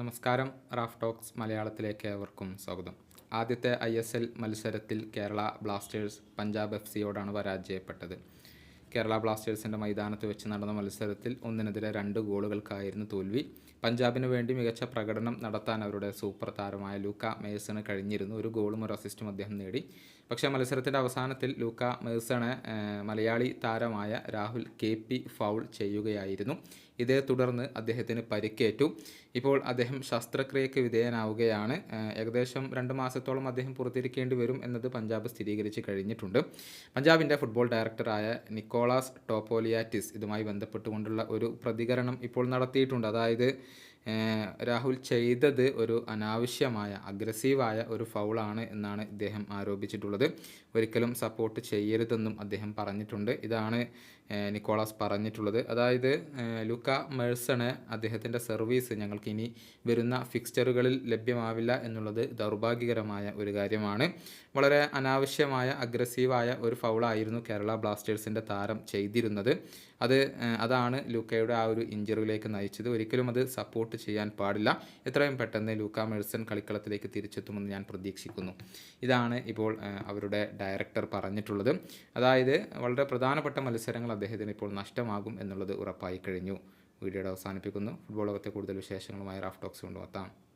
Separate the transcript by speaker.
Speaker 1: നമസ്കാരം Raf talks മലയാളത്തിലേക്ക് ഏവർക്കും സ്വാഗതം. ആദ്യത്തെ ഐ മത്സരത്തിൽ കേരള ബ്ലാസ്റ്റേഴ്സ് പഞ്ചാബ് എഫ് സിയോടാണ് പരാജയപ്പെട്ടത്. കേരള ബ്ലാസ്റ്റേഴ്സിന്റെ മൈതാനത്ത് വെച്ച് നടന്ന മത്സരത്തിൽ ഒന്നിനെതിരെ രണ്ട് ഗോളുകൾക്കായിരുന്നു തോൽവി. പഞ്ചാബിന് വേണ്ടി മികച്ച പ്രകടനം നടത്താൻ അവരുടെ സൂപ്പർ താരമായ ലൂക്ക മേഴ്സണ് കഴിഞ്ഞിരുന്നു. ഒരു ഗോളും ഒരു അസിസ്റ്റും അദ്ദേഹം നേടി. പക്ഷേ മത്സരത്തിന്റെ അവസാനത്തിൽ ലൂക്ക മേഴ്സണെ മലയാളി താരമായ രാഹുൽ കെ പി ഫൗൾ ചെയ്യുകയായിരുന്നു. ഇതേ തുടർന്ന് അദ്ദേഹത്തിന് പരിക്കേറ്റു. ഇപ്പോൾ അദ്ദേഹം ശസ്ത്രക്രിയയ്ക്ക് വിധേയനാവുകയാണ്. ഏകദേശം രണ്ട് മാസത്തോളം അദ്ദേഹം പുറത്തിരിക്കേണ്ടി വരും എന്നത് പഞ്ചാബ് സ്ഥിരീകരിച്ച് കഴിഞ്ഞിട്ടുണ്ട്. പഞ്ചാബിന്റെ ഫുട്ബോൾ ഡയറക്ടറായ നിക്കോളാസ് ടോപ്പോലിയാറ്റിസ് ഇതുമായി ബന്ധപ്പെട്ടുകൊണ്ടുള്ള ഒരു പ്രതികരണം ഇപ്പോൾ നടത്തിയിട്ടുണ്ട്. അതായത് രാഹുൽ ചെയ്തത് ഒരു അനാവശ്യമായ അഗ്രസീവായ ഒരു ഫൗളാണ് എന്നാണ് ഇദ്ദേഹം ആരോപിച്ചിട്ടുള്ളത്. ഒരിക്കലും സപ്പോർട്ട് ചെയ്യരുതെന്നും അദ്ദേഹം പറഞ്ഞിട്ടുണ്ട്. ഇതാണ് നിക്കോളാസ് പറഞ്ഞിട്ടുള്ളത്. അതായത് ലുക്ക മേഴ്സണ് അദ്ദേഹത്തിന്റെ സർവീസ് ഞങ്ങൾക്ക് ഇനി വരുന്ന ഫിക്സ്ചറുകളിൽ ലഭ്യമാവില്ല എന്നുള്ളത് ദൗർഭാഗ്യകരമായ ഒരു കാര്യമാണ്. വളരെ അനാവശ്യമായ അഗ്രസീവായ ഒരു ഫൗളായിരുന്നു കേരള ബ്ലാസ്റ്റേഴ്സിന്റെ താരം ചെയ്തിരുന്നത്. അത് അതാണ് ലുക്കയുടെ ആ ഒരു ഇഞ്ചറിയിലേക്ക് നയിച്ചത്. ഒരിക്കലും അത് സപ്പോർട്ട് ചെയ്യാൻ പാടില്ല. എത്രയും പെട്ടെന്ന് ലൂക്ക മെഴ്സൺ കളിക്കളത്തിലേക്ക് തിരിച്ചെത്തുമെന്ന് ഞാൻ പ്രതീക്ഷിക്കുന്നു. ഇതാണ് ഇപ്പോൾ അവരുടെ ഡയറക്ടർ പറഞ്ഞിട്ടുള്ളത്. അതായത് വളരെ പ്രധാനപ്പെട്ട മത്സരങ്ങൾ അദ്ദേഹത്തിന് ഇപ്പോൾ നഷ്ടമാകും എന്നുള്ളത് ഉറപ്പായി കഴിഞ്ഞു. വീഡിയോയുടെ അവസാനിപ്പിക്കുന്നു. ഫുട്ബോൾ ലോകത്തെ കൂടുതൽ വിശേഷങ്ങളുമായി റാഫ് ടോക്സ് കൊണ്ടുവത്താം.